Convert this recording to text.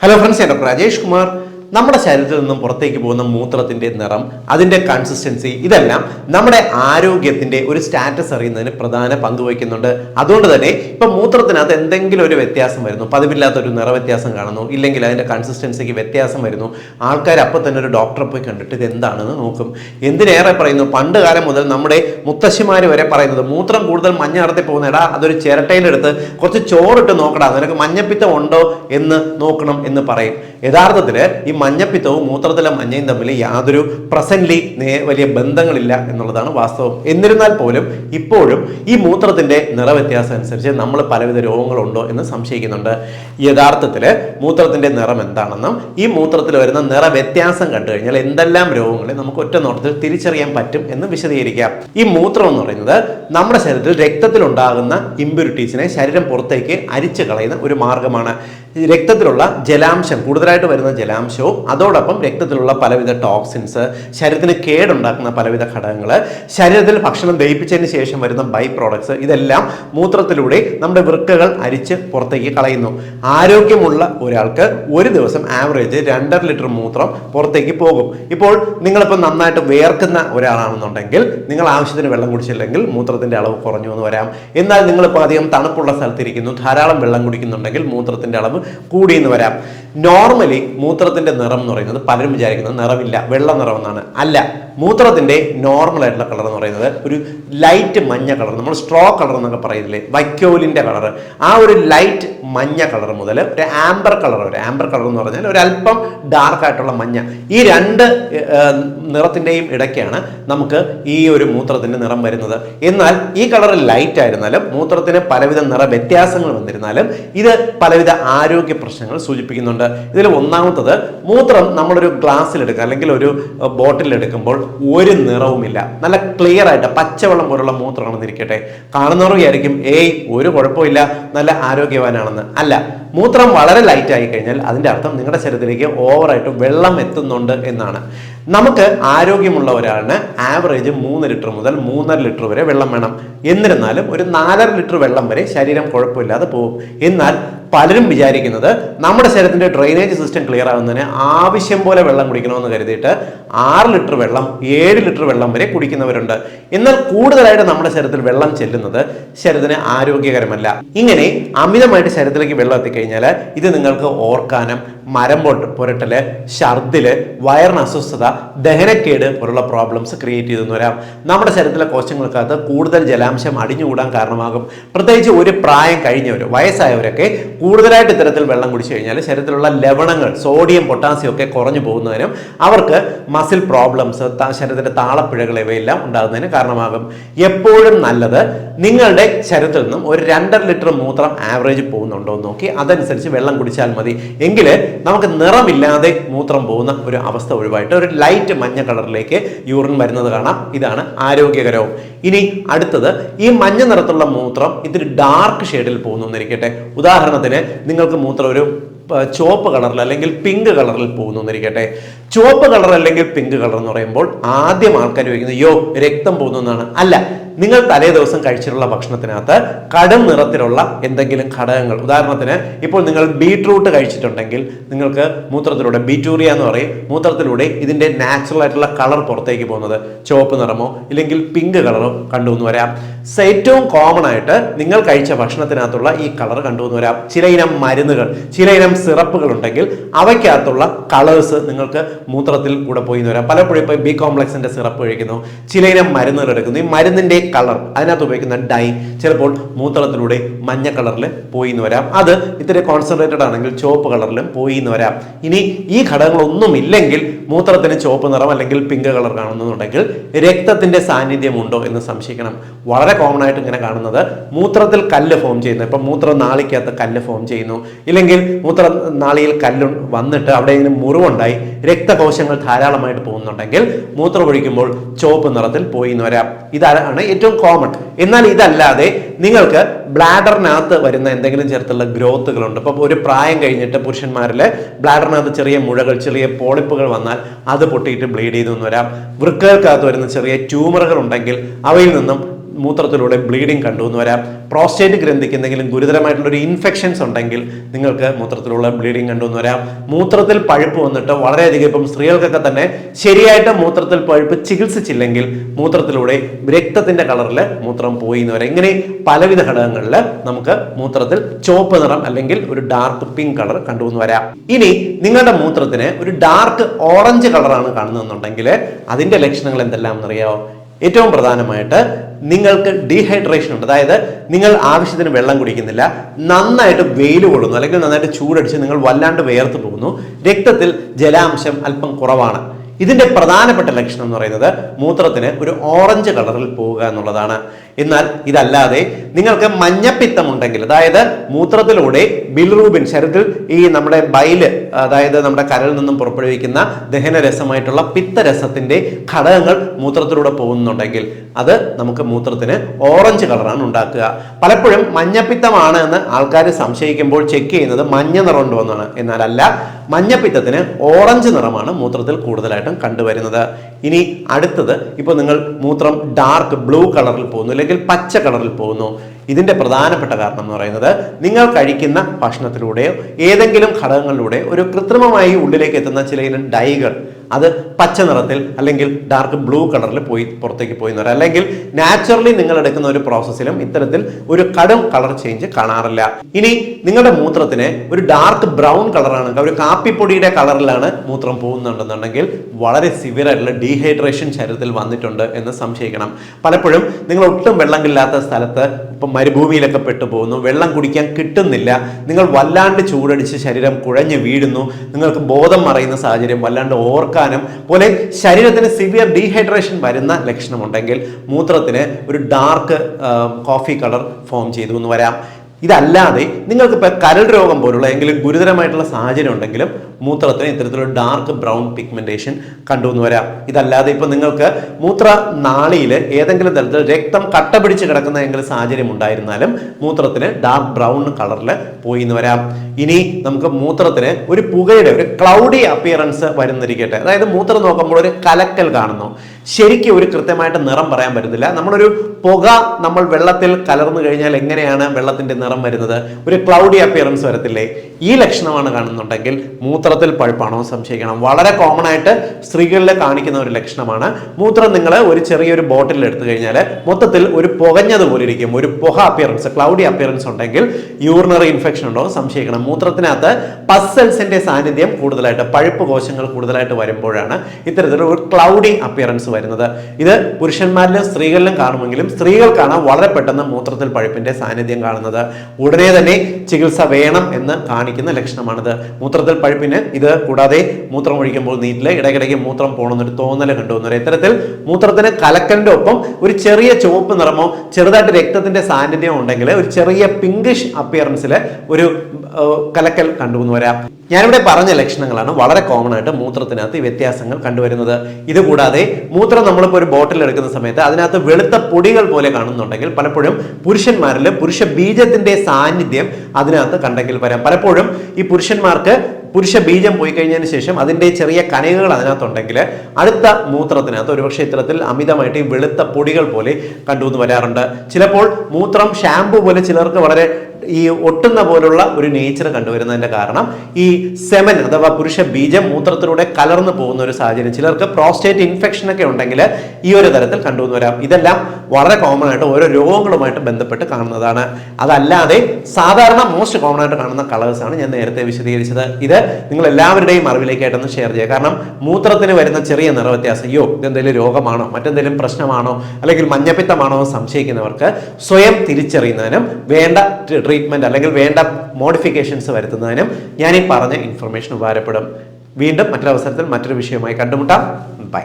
Hello friends ഞാൻ doctor Rajesh Kumar നമ്മുടെ ശരീരത്തിൽ നിന്നും പുറത്തേക്ക് പോകുന്ന മൂത്രത്തിന്റെ നിറം അതിന്റെ കൺസിസ്റ്റൻസി ഇതെല്ലാം നമ്മുടെ ആരോഗ്യത്തിന്റെ ഒരു സ്റ്റാറ്റസ് അറിയുന്നതിന് പ്രധാന പങ്ക് വഹിക്കുന്നുണ്ട്. അതുകൊണ്ട് തന്നെ ഇപ്പൊ മൂത്രത്തിനകത്ത് എന്തെങ്കിലും ഒരു വ്യത്യാസം വരുന്നു ഒരു നിറവ്യത്യാസം കാണുന്നു ഇല്ലെങ്കിൽ അതിന്റെ കൺസിസ്റ്റൻസിക്ക് വ്യത്യാസം വരുന്നു ആൾക്കാർ അപ്പോൾ തന്നെ ഒരു ഡോക്ടറെ പോയി കണ്ടിട്ട് ഇത് എന്താണെന്ന് നോക്കും. എന്തിനേറെ പറയുന്നു പണ്ട് കാലം മുതൽ നമ്മുടെ മുത്തശ്ശിമാർ വരെ പറയുന്നത് മൂത്രം കൂടുതൽ മഞ്ഞ നടത്തി പോകുന്നടാ അതൊരു അതൊരു ചിരട്ടയിലെടുത്ത് കുറച്ച് ചോറിട്ട് നോക്കടാ നിനക്ക് മഞ്ഞപ്പിത്തം ഉണ്ടോ എന്ന് നോക്കണം എന്ന് പറയും. യഥാർത്ഥത്തിൽ ഈ മഞ്ഞപ്പിത്തവും മൂത്രത്തിലെ മഞ്ഞയും തമ്മിൽ യാതൊരു പ്രസന്റ്ലി വലിയ ബന്ധങ്ങളില്ല എന്നുള്ളതാണ് വാസ്തവം. എന്നിരുന്നാൽ പോലും ഇപ്പോഴും ഈ മൂത്രത്തിന്റെ നിറവ്യത്യാസം അനുസരിച്ച് നമ്മൾ പലവിധ രോഗങ്ങളുണ്ടോ എന്ന് സംശയിക്കുന്നുണ്ട്. യഥാർത്ഥത്തിൽ മൂത്രത്തിന്റെ നിറം എന്താണെന്നും ഈ മൂത്രത്തിൽ വരുന്ന നിറവ്യത്യാസം കണ്ടു കഴിഞ്ഞാൽ എന്തെല്ലാം രോഗങ്ങളെ നമുക്ക് ഒറ്റ നോട്ടത്തിൽ തിരിച്ചറിയാൻ പറ്റും എന്ന് വിശദീകരിക്കാം. ഈ മൂത്രം എന്ന് പറയുന്നത് നമ്മുടെ ശരീരത്തിൽ രക്തത്തിൽ ഉണ്ടാകുന്ന ഇമ്പ്യൂരിറ്റീസിനെ ശരീരം പുറത്തേക്ക് അരിച്ചു കളയുന്ന ഒരു മാർഗമാണ്. രക്തത്തിലുള്ള ജലാംശം കൂടുതലായിട്ട് വരുന്ന ജലാംശവും അതോടൊപ്പം രക്തത്തിലുള്ള പലവിധ ടോക്സിൻസ് ശരീരത്തിന് കേടുണ്ടാക്കുന്ന പലവിധ ഘടകങ്ങൾ ശരീരത്തിൽ ഭക്ഷണം ദഹിപ്പിച്ചതിന് ശേഷം വരുന്ന ബൈ പ്രോഡക്ട്സ് ഇതെല്ലാം മൂത്രത്തിലൂടെ നമ്മുടെ വൃക്കകൾ അരിച്ച് പുറത്തേക്ക് കളയുന്നു. ആരോഗ്യമുള്ള ഒരാൾക്ക് ഒരു ദിവസം ആവറേജ് രണ്ടര ലിറ്റർ മൂത്രം പുറത്തേക്ക് പോകും. ഇപ്പോൾ നിങ്ങളിപ്പോൾ നന്നായിട്ട് വേർക്കുന്ന ഒരാളാണെന്നുണ്ടെങ്കിൽ നിങ്ങൾ ആവശ്യത്തിന് വെള്ളം കുടിച്ചില്ലെങ്കിൽ മൂത്രത്തിന്റെ അളവ് കുറഞ്ഞു എന്ന് വരാം. എന്നാൽ നിങ്ങളിപ്പോൾ അധികം തണുപ്പുള്ള സ്ഥലത്തിരിക്കുന്നു ധാരാളം വെള്ളം കുടിക്കുന്നുണ്ടെങ്കിൽ മൂത്രത്തിന്റെ അളവ് കൂടിയെന്ന് വരാം. നോർമലി മൂത്രത്തിന്റെ നിറം എന്ന് പറയുന്നത് പലരും വിചാരിക്കുന്നത് നിറമില്ല വെള്ള നിറം എന്നാണ് അല്ല മൂത്രത്തിന്റെ നോർമൽ ആയിട്ടുള്ള കളർ എന്ന് പറയുന്നത് ഒരു ലൈറ്റ് മഞ്ഞ കളർ നമ്മൾ സ്ട്രോ കളർ എന്നൊക്കെ പറയുന്നില്ലേ വൈക്കോലിന്റെ കളർ ആ ഒരു ലൈറ്റ് മഞ്ഞ കളർ മുതൽ ഒരു ആംബർ കളർ ഒരു ആംബർ കളർ എന്ന് പറഞ്ഞാൽ ഒരു അല്പം ഡാർക്ക് ആയിട്ടുള്ള മഞ്ഞ. ഈ രണ്ട് നിറത്തിന്റെയും ഇടയ്ക്കാണ് നമുക്ക് ഈ ഒരു മൂത്രത്തിന്റെ നിറം വരുന്നത്. എന്നാൽ ഈ കളർ ലൈറ്റ് ആയിരുന്നാലും മൂത്രത്തിന് പലവിധ നിറ വ്യത്യാസങ്ങൾ വന്നിരുന്നാലും ഇത് പലവിധ ആരോഗ്യ പ്രശ്നങ്ങൾ സൂചിപ്പിക്കുന്നുണ്ട്. ഇതിൽ ഒന്നാമത്തത് മൂത്രം നമ്മളൊരു ഗ്ലാസ്സിൽ എടുക്കുക അല്ലെങ്കിൽ ഒരു ബോട്ടിൽ എടുക്കുമ്പോൾ ഒരു നിറവുമില്ല. നല്ല ക്ലിയർ ആയിട്ട് പച്ചവെള്ളം പോലുള്ള മൂത്രമാണെന്ന് ഇരിക്കട്ടെ. കാണുന്നവർ വിചാരിക്കും ഏയ് ഒരു കുഴപ്പമില്ല നല്ല ആരോഗ്യവാനാണെന്ന്. അല്ല മൂത്രം വളരെ ലൈറ്റ് ആയി കഴിഞ്ഞാൽ അതിന്റെ അർത്ഥം നിങ്ങളുടെ ശരീരത്തിലേക്ക് ഓവറായിട്ട് വെള്ളം എത്തുന്നുണ്ട് എന്നാണ്. നമുക്ക് ആരോഗ്യമുള്ള ഒരാളിന് ആവറേജ് മൂന്ന് ലിറ്റർ മുതൽ മൂന്നര ലിറ്റർ വരെ വെള്ളം വേണം. എന്നിരുന്നാലും ഒരു നാലര ലിറ്റർ വെള്ളം വരെ ശരീരം കുഴപ്പമില്ലാതെ പോകും. എന്നാൽ പലരും വിചാരിക്കുന്നത് നമ്മുടെ ശരീരത്തിന്റെ ഡ്രെയിനേജ് സിസ്റ്റം ക്ലിയർ ആകുന്നതിന് ആവശ്യം പോലെ വെള്ളം കുടിക്കണമെന്ന് കരുതിയിട്ട് ആറ് ലിറ്റർ വെള്ളം ഏഴ് ലിറ്റർ വെള്ളം വരെ കുടിക്കുന്നവരുണ്ട്. എന്നാൽ കൂടുതലായിട്ട് നമ്മുടെ ശരീരത്തിൽ വെള്ളം ചെല്ലുന്നത് ശരീരത്തിന് ആരോഗ്യകരമല്ല. ഇങ്ങനെ അമിതമായിട്ട് ശരീരത്തിലേക്ക് വെള്ളം എത്തിക്കഴിഞ്ഞാൽ ഇത് നിങ്ങൾക്ക് ഓർക്കാനം മരം പൊട്ട് പുരട്ടൽ ഛർദിൽ വയറിന് അസ്വസ്ഥത ദഹനക്കേട് പോലുള്ള പ്രോബ്ലംസ് ക്രിയേറ്റ് ചെയ്തെന്ന് വരാം നമ്മുടെ ശരീരത്തിലെ കോശങ്ങൾക്കകത്ത് കൂടുതൽ ജലാംശം അടിഞ്ഞുകൂടാൻ കാരണമാകും. പ്രത്യേകിച്ച് ഒരു പ്രായം കഴിഞ്ഞവർ വയസ്സായവരൊക്കെ കൂടുതലായിട്ട് ഇത്തരത്തിൽ വെള്ളം കുടിച്ചു കഴിഞ്ഞാൽ ശരീരത്തിലുള്ള ലവണങ്ങൾ സോഡിയം പൊട്ടാസ്യം ഒക്കെ കുറഞ്ഞു പോകുന്നതിനും അവർക്ക് മസിൽ പ്രോബ്ലംസ് ശരീരത്തിന്റെ താളപ്പിഴകൾ ഇവയെല്ലാം ഉണ്ടാകുന്നതിന് കാരണമാകും. എപ്പോഴും നല്ലത് നിങ്ങളുടെ ശരീരത്തിൽ നിന്നും ഒരു രണ്ടര ലിറ്റർ മൂത്രം ആവറേജ് പോകുന്നുണ്ടോ എന്ന് നോക്കി. അതനുസരിച്ച് വെള്ളം കുടിച്ചാൽ മതി. എങ്കിൽ നമുക്ക് നിറമില്ലാതെ മൂത്രം പോകുന്ന ഒരു അവസ്ഥ ഒഴിവായിട്ട് ഒരു ലൈറ്റ് മഞ്ഞ കളറിലേക്ക് യൂറിൻ വരുന്നത് കാണാം. ഇതാണ് ആരോഗ്യകരവും. ഇനി അടുത്തത് ഈ മഞ്ഞ നിറത്തുള്ള മൂത്രം ഇത്തിരി ഡാർക്ക് ഷെയ്ഡിൽ പോകുന്നു എന്നിരിക്കട്ടെ. ഉദാഹരണത്തിന് നിങ്ങൾക്ക് മൂത്രം ഒരു ചുവപ്പ് കളറിൽ അല്ലെങ്കിൽ പിങ്ക് കളറിൽ പോകുന്നു എന്നിരിക്കട്ടെ. ചുവപ്പ് കളർ അല്ലെങ്കിൽ പിങ്ക് കളർ എന്ന് പറയുമ്പോൾ ആദ്യം ആൾക്കാർ ചോദിക്കുന്നത് യോ രക്തം പോകുന്നു എന്നാണ്. അല്ല നിങ്ങൾ തലേ ദിവസം കഴിച്ചിട്ടുള്ള ഭക്ഷണത്തിനകത്ത് കടും നിറത്തിലുള്ള എന്തെങ്കിലും ഘടകങ്ങൾ. ഉദാഹരണത്തിന് ഇപ്പോൾ നിങ്ങൾ ബീട്രൂട്ട് കഴിച്ചിട്ടുണ്ടെങ്കിൽ നിങ്ങൾക്ക് മൂത്രത്തിലൂടെ ബീറ്റൂറിയ എന്ന് പറയും മൂത്രത്തിലൂടെ ഇതിന്റെ നാച്ചുറൽ ആയിട്ടുള്ള കളർ പുറത്തേക്ക് പോകുന്നത് ചുവപ്പ് നിറമോ ഇല്ലെങ്കിൽ പിങ്ക് കളറോ കണ്ടു എന്ന് വരാം. ഏറ്റവും കോമൺ ആയിട്ട് നിങ്ങൾ കഴിച്ച ഭക്ഷണത്തിനകത്തുള്ള ഈ കളർ കണ്ടു എന്ന് വരാം. ചില ഇനം മരുന്നുകൾ ചില ഇനം സിറപ്പുകൾ ഉണ്ടെങ്കിൽ അവയ്ക്കകത്തുള്ള കളേഴ്സ് നിങ്ങൾക്ക് മൂത്രത്തിൽ കൂടെ പോയി എന്ന് വരാം. പലപ്പോഴും ഇപ്പോൾ ബി കോംപ്ലക്സിന്റെ സിറപ്പ് കഴിക്കുന്നു ചില ഇനം മരുന്നുകൾ എടുക്കുന്നു. ഈ മരുന്നിന്റെ കളർ അതിനകത്ത് ഉപയോഗിക്കുന്ന ഡൈ ചിലപ്പോൾ മൂത്രത്തിലൂടെ മഞ്ഞ കളറിൽ പോയി എന്ന് വരാം. അത് ഇത്തിരി കോൺസെൻട്രേറ്റഡ് ആണെങ്കിൽ ചുവപ്പ് കളറിലും പോയി എന്ന് വരാം. ഇനി ഈ ഘടകങ്ങളൊന്നും ഇല്ലെങ്കിൽ മൂത്രത്തിന് ചുവപ്പ് നിറം അല്ലെങ്കിൽ പിങ്ക് കളർ കാണുന്നുണ്ടെങ്കിൽ രക്തത്തിന്റെ സാന്നിധ്യം ഉണ്ടോ എന്ന് സംശയിക്കണം. വളരെ കോമൺ ആയിട്ട് ഇങ്ങനെ കാണുന്നത് മൂത്രത്തിൽ കല്ല് ഫോം ചെയ്യുന്നു. ഇപ്പം മൂത്ര നാളിക്കകത്ത് കല്ല് ഫോം ചെയ്യുന്നു. ഇല്ലെങ്കിൽ മൂത്ര നാളിയിൽ കല്ല് വന്നിട്ട് അവിടെ ഇങ്ങനെ മുറിവുണ്ടായി രക്തകോശങ്ങൾ ധാരാളമായിട്ട് പോകുന്നുണ്ടെങ്കിൽ മൂത്രം ഒഴിക്കുമ്പോൾ ചുവപ്പ് നിറത്തിൽ പോയി എന്ന് വരാം. ഇതാണ് ഏറ്റവും കോമൺ എന്നാൽ ഇതല്ലാതെ നിങ്ങൾക്ക് ബ്ലാഡറിനകത്ത് വരുന്ന എന്തെങ്കിലും ചേർത്തുള്ള ഗ്രോത്തുകളുണ്ട്. ഇപ്പം ഒരു പ്രായം കഴിഞ്ഞിട്ട് പുരുഷന്മാരിൽ ബ്ലാഡറിനകത്ത് ചെറിയ മുഴകൾ ചെറിയ പോളിപ്പുകൾ വന്നാൽ അത് പൊട്ടിയിട്ട് ബ്ലീഡ് ചെയ്തു വരാം. വൃക്കകൾക്കകത്ത് വരുന്ന ചെറിയ ട്യൂമറുകൾ ഉണ്ടെങ്കിൽ അവയിൽ നിന്നും മൂത്രത്തിലൂടെ ബ്ലീഡിങ് കണ്ടുവെന്ന് വരാം. പ്രോസ്റ്റേറ്റ് ഗ്രന്ഥിക്ക് എന്തെങ്കിലും ഗുരുതരമായിട്ടുള്ള ഒരു ഇൻഫെക്ഷൻസ് ഉണ്ടെങ്കിൽ നിങ്ങൾക്ക് മൂത്രത്തിലുള്ള ബ്ലീഡിങ് കണ്ടുവെന്ന് വരാം. മൂത്രത്തിൽ പഴുപ്പ് വന്നിട്ട് വളരെയധികം ഇപ്പം സ്ത്രീകൾക്കൊക്കെ തന്നെ ശരിയായിട്ട് മൂത്രത്തിൽ പഴുപ്പ് ചികിത്സിച്ചില്ലെങ്കിൽ മൂത്രത്തിലൂടെ രക്തത്തിന്റെ കളറിൽ മൂത്രം പോയി എന്ന് വരാം. ഇങ്ങനെ പലവിധ ഘടകങ്ങളിൽ നമുക്ക് മൂത്രത്തിൽ ചുവപ്പ് നിറം അല്ലെങ്കിൽ ഒരു ഡാർക്ക് പിങ്ക് കളർ കണ്ടുവെന്ന് വരാം. ഇനി നിങ്ങളുടെ മൂത്രത്തിന് ഒരു ഡാർക്ക് ഓറഞ്ച് കളറാണ് കാണുന്നതെന്നുണ്ടെങ്കിൽ അതിന്റെ ലക്ഷണങ്ങൾ എന്തെല്ലാം എന്നറിയാമോ ഏറ്റവും പ്രധാനമായിട്ട് നിങ്ങൾക്ക് ഡീഹൈഡ്രേഷൻ ഉണ്ട്. അതായത് നിങ്ങൾ ആവശ്യത്തിന് വെള്ളം കുടിക്കുന്നില്ല നന്നായിട്ട് വെയിൽ കൊള്ളുന്നു അല്ലെങ്കിൽ നന്നായിട്ട് ചൂടടിച്ച് നിങ്ങൾ വല്ലാണ്ട് വേർത്ത് പോകുന്നു. രക്തത്തിൽ ജലാംശം അല്പം കുറവാണ്. ഇതിന്റെ പ്രധാനപ്പെട്ട ലക്ഷണം എന്ന് പറയുന്നത് മൂത്രത്തിന് ഒരു ഓറഞ്ച് കളറിൽ പോവുക എന്നുള്ളതാണ്. എന്നാൽ ഇതല്ലാതെ നിങ്ങൾക്ക് മഞ്ഞപ്പിത്തം ഉണ്ടെങ്കിൽ അതായത് മൂത്രത്തിലൂടെ ബിൽറൂബിൻ ശരീരത്തിൽ ഈ നമ്മുടെ ബൈൽ അതായത് നമ്മുടെ കരളിൽ നിന്നും പുറപ്പെടുവിക്കുന്ന ദഹനരസമായിട്ടുള്ള പിത്തരസത്തിന്റെ ഘടകങ്ങൾ മൂത്രത്തിലൂടെ പോകുന്നുണ്ടെങ്കിൽ അത് നമുക്ക് മൂത്രത്തിന് ഓറഞ്ച് കളറാണ് ഉണ്ടാക്കുക. പലപ്പോഴും മഞ്ഞപ്പിത്തമാണ് എന്ന് ആൾക്കാർ സംശയിക്കുമ്പോൾ ചെക്ക് ചെയ്യുന്നത് മഞ്ഞ നിറം ഉണ്ടോ എന്നാണ് എന്നാലല്ല മഞ്ഞപ്പിത്തത്തിന് ഓറഞ്ച് നിറമാണ് മൂത്രത്തിൽ കൂടുതലായിട്ടും കണ്ടുവരുന്നത്. ഇനി അടുത്തത് ഇപ്പോൾ നിങ്ങൾ മൂത്രം ഡാർക്ക് ബ്ലൂ കളറിൽ പോകുന്നു അല്ലെങ്കിൽ പച്ച കളറിൽ പോകുന്നു. ഇതിന്റെ പ്രധാനപ്പെട്ട കാരണം എന്ന് പറയുന്നത് നിങ്ങൾ കഴിക്കുന്ന ഭക്ഷണത്തിലൂടെയോ ഏതെങ്കിലും ഘടകങ്ങളിലൂടെ ഒരു കൃത്രിമമായി ഉള്ളിലേക്ക് എത്തുന്ന ചില ഡൈകൾ അത് പച്ച നിറത്തിൽ അല്ലെങ്കിൽ ഡാർക്ക് ബ്ലൂ കളറിൽ പോയി പുറത്തേക്ക് പോയി എന്ന് അല്ലെങ്കിൽ നാച്ചുറലി നിങ്ങൾ എടുക്കുന്ന ഒരു പ്രോസസ്സിലും ഇത്തരത്തിൽ ഒരു കടും കളർ ചേഞ്ച് കാണാറില്ല. ഇനി നിങ്ങളുടെ മൂത്രത്തിന് ഒരു ഡാർക്ക് ബ്രൗൺ കളറാണ് ഒരു കാപ്പിപ്പൊടിയുടെ കളറിലാണ് മൂത്രം പോകുന്നുണ്ടെന്നുണ്ടെങ്കിൽ വളരെ സിവിയർ ആയിട്ടുള്ള ഡീഹൈഡ്രേഷൻ ശരീരത്തിൽ വന്നിട്ടുണ്ട് എന്ന് സംശയിക്കണം. പലപ്പോഴും നിങ്ങൾ ഒട്ടും വെള്ളം വെള്ളമില്ലാത്ത സ്ഥലത്ത് ഇപ്പം മരുഭൂമിയിലൊക്കെ പെട്ടു പോകുന്നു വെള്ളം കുടിക്കാൻ കിട്ടുന്നില്ല നിങ്ങൾ വല്ലാണ്ട് ചൂടടിച്ച് ശരീരം കുഴഞ്ഞു വീഴുന്നു നിങ്ങൾക്ക് ബോധം മറയുന്ന സാഹചര്യം വല്ലാണ്ട് ഓർക്കാനും പോലെ ശരീരത്തിന് സിവിയർ ഡീഹൈഡ്രേഷൻ വരുന്ന ലക്ഷണമുണ്ടെങ്കിൽ മൂത്രത്തിന് ഒരു ഡാർക്ക് കോഫി കളർ ഫോം ചെയ്തു എന്ന് വരാം. ഇതല്ലാതെ നിങ്ങൾക്ക് കരൾ രോഗം പോലുള്ള എങ്കിലും ഗുരുതരമായിട്ടുള്ള സാഹചര്യം ഉണ്ടെങ്കിലും മൂത്രത്തിന് ഇത്തരത്തിലുള്ള ഡാർക്ക് ബ്രൗൺ പിഗ്മെന്റേഷൻ കണ്ടുവന്ന് വരാം. ഇതല്ലാതെ ഇപ്പൊ നിങ്ങൾക്ക് മൂത്ര നാളിയിൽ ഏതെങ്കിലും തരത്തിൽ രക്തം കട്ട പിടിച്ച് കിടക്കുന്ന എങ്കിലും സാഹചര്യം ഉണ്ടായിരുന്നാലും മൂത്രത്തിന് ഡാർക്ക് ബ്രൗൺ കളറിൽ പോയി എന്ന് വരാം. ഇനി നമുക്ക് മൂത്രത്തിന് ഒരു പുകയുടെ ഒരു ക്ലൗഡി അപ്പിയറൻസ് വരുന്നിരിക്കട്ടെ. അതായത് മൂത്രം നോക്കുമ്പോൾ ഒരു കലക്കൽ കാണുന്നു. ശരിക്കും ഒരു കൃത്യമായിട്ട് നിറം പറയാൻ പറ്റുന്നില്ല നമ്മളൊരു പുക നമ്മൾ വെള്ളത്തിൽ കലർന്നു കഴിഞ്ഞാൽ എങ്ങനെയാണ് വെള്ളത്തിന്റെ നിറം വരുന്നത്? ഒരു ക്ലൗഡി അപ്പിയറൻസ് വരത്തില്ലേ? ഈ ലക്ഷണമാണ് കാണുന്നുണ്ടെങ്കിൽ മൂത്രത്തിൽ പഴുപ്പാണോ സംശയിക്കണം. വളരെ കോമൺ ആയിട്ട് സ്ത്രീകളിൽ കാണിക്കുന്ന ഒരു ലക്ഷണമാണ്. മൂത്രം നിങ്ങൾ ഒരു ചെറിയൊരു ബോട്ടിൽ എടുത്തു കഴിഞ്ഞാൽ മൊത്തത്തിൽ ഒരു പുകഞ്ഞതുപോലെ ഇരിക്കും. ഒരു പുക അപ്പിയറൻസ് ക്ലൗഡി അപ്പിയറൻസ് ഉണ്ടെങ്കിൽ യൂറിനറി ഇൻഫെക്ഷൻ ഉണ്ടോ സംശയിക്കണം. മൂത്രത്തിനകത്ത് പസൽസിന്റെ സാന്നിധ്യം കൂടുതലായിട്ട് പഴുപ്പ് കോശങ്ങൾ കൂടുതലായിട്ട് വരുമ്പോഴാണ് ഇത്തരത്തിലുള്ള ഒരു ക്ലൗഡി അപ്പിയറൻസ് വരുന്നത്. ഇത് പുരുഷന്മാരിലും സ്ത്രീകളിലും കാണുമെങ്കിലും സ്ത്രീകൾക്കാണ് വളരെ പെട്ടെന്ന് മൂത്രത്തിൽ പഴുപ്പിന്റെ സാന്നിധ്യം കാണുന്നത്. ഉടനെ തന്നെ ചികിത്സ വേണം എന്ന് കാണിക്കുന്ന ലക്ഷണമാണിത്. മൂത്രത്തിൽ പഴുപ്പിന് ഇത് കൂടാതെ മൂത്രം ഒഴിക്കുമ്പോൾ നീറ്റിൽ ഇടയ്ക്കിടയ്ക്ക് മൂത്രം പോകണമെന്നൊരു തോന്നൽ കണ്ടുവന്നു ഇത്തരത്തിൽ മൂത്രത്തിന് കലക്കന്റെ ഒപ്പം ഒരു ചെറിയ ചുവപ്പ് നിറമോ ചെറുതായിട്ട് രക്തത്തിന്റെ സാന്നിധ്യം ഉണ്ടെങ്കിൽ ഒരു ചെറിയ പിങ്കിഷ് അപ്പിയറൻസിൽ ഒരു കലക്കൽ കണ്ടുവന്നു വരാം. ഞാനിവിടെ പറഞ്ഞ ലക്ഷണങ്ങളാണ് വളരെ കോമൺ ആയിട്ട് മൂത്രത്തിനകത്ത് ഈ വ്യത്യാസങ്ങൾ കണ്ടുവരുന്നത്. ഇതുകൂടാതെ മൂത്രം നമ്മളിപ്പോൾ ഒരു ബോട്ടിൽ എടുക്കുന്ന സമയത്ത് അതിനകത്ത് വെളുത്ത പൊടികൾ പോലെ കാണുന്നുണ്ടെങ്കിൽ പലപ്പോഴും പുരുഷന്മാരിൽ പുരുഷ ബീജത്തിന്റെ സാന്നിധ്യം അതിനകത്ത് കണ്ടെങ്കിൽ വരാം. പലപ്പോഴും ഈ പുരുഷന്മാർക്ക് പുരുഷ ബീജം പോയി കഴിഞ്ഞതിന് ശേഷം അതിന്റെ ചെറിയ കണികകൾ അതിനകത്തുണ്ടെങ്കിൽ അടുത്ത മൂത്രത്തിനകത്ത് ഒരുപക്ഷെ ഇത്തരത്തിൽ അമിതമായിട്ട് ഈ വെളുത്ത പൊടികൾ പോലെ കണ്ടുവന്ന് വരാറുണ്ട്. ചിലപ്പോൾ മൂത്രം ഷാമ്പു പോലെ ചിലർക്ക് വളരെ ഈ ഒട്ടുന്ന പോലുള്ള ഒരു നേച്ചർ കണ്ടുവരുന്നതിന്റെ കാരണം ഈ സെമൻ അഥവാ പുരുഷ ബീജം മൂത്രത്തിലൂടെ കലർന്നു പോകുന്ന ഒരു സാഹചര്യം. ചിലർക്ക് പ്രോസ്റ്റേറ്റ് ഇൻഫെക്ഷൻ ഒക്കെ ഉണ്ടെങ്കിൽ ഈ ഒരു തരത്തിൽ കണ്ടുവന്ന് വരാം. ഇതെല്ലാം വളരെ കോമൺ ആയിട്ട് ഓരോ രോഗങ്ങളുമായിട്ട് ബന്ധപ്പെട്ട് കാണുന്നതാണ്. അതല്ലാതെ സാധാരണ മോസ്റ്റ് കോമൺ ആയിട്ട് കാണുന്ന കളേഴ്സ് ആണ് ഞാൻ നേരത്തെ വിശദീകരിച്ചത്. ഇത് നിങ്ങൾ എല്ലാവരുടെയും അറിവിലേക്കായിട്ടൊന്ന് ഷെയർ ചെയ്യുക. കാരണം മൂത്രത്തിന് വരുന്ന ചെറിയ നിറവ്യത്യാസം അയ്യോ ഇതെന്തെങ്കിലും രോഗമാണോ മറ്റെന്തെങ്കിലും പ്രശ്നമാണോ അല്ലെങ്കിൽ മഞ്ഞപ്പിത്തമാണോ സംശയിക്കുന്നവർക്ക് സ്വയം തിരിച്ചറിയുന്നതിനും വേണ്ട ട്രീറ്റ്മെന്റ് അല്ലെങ്കിൽ വേണ്ട മോഡിഫിക്കേഷൻസ് വരുത്തുന്നതിനും ഞാൻ ഈ പറഞ്ഞ ഇൻഫർമേഷൻ ഉപകാരപ്പെടും. വീണ്ടും മറ്റൊരവസരത്തിൽ മറ്റൊരു വിഷയവുമായി കണ്ടുമുട്ടാം. ബൈ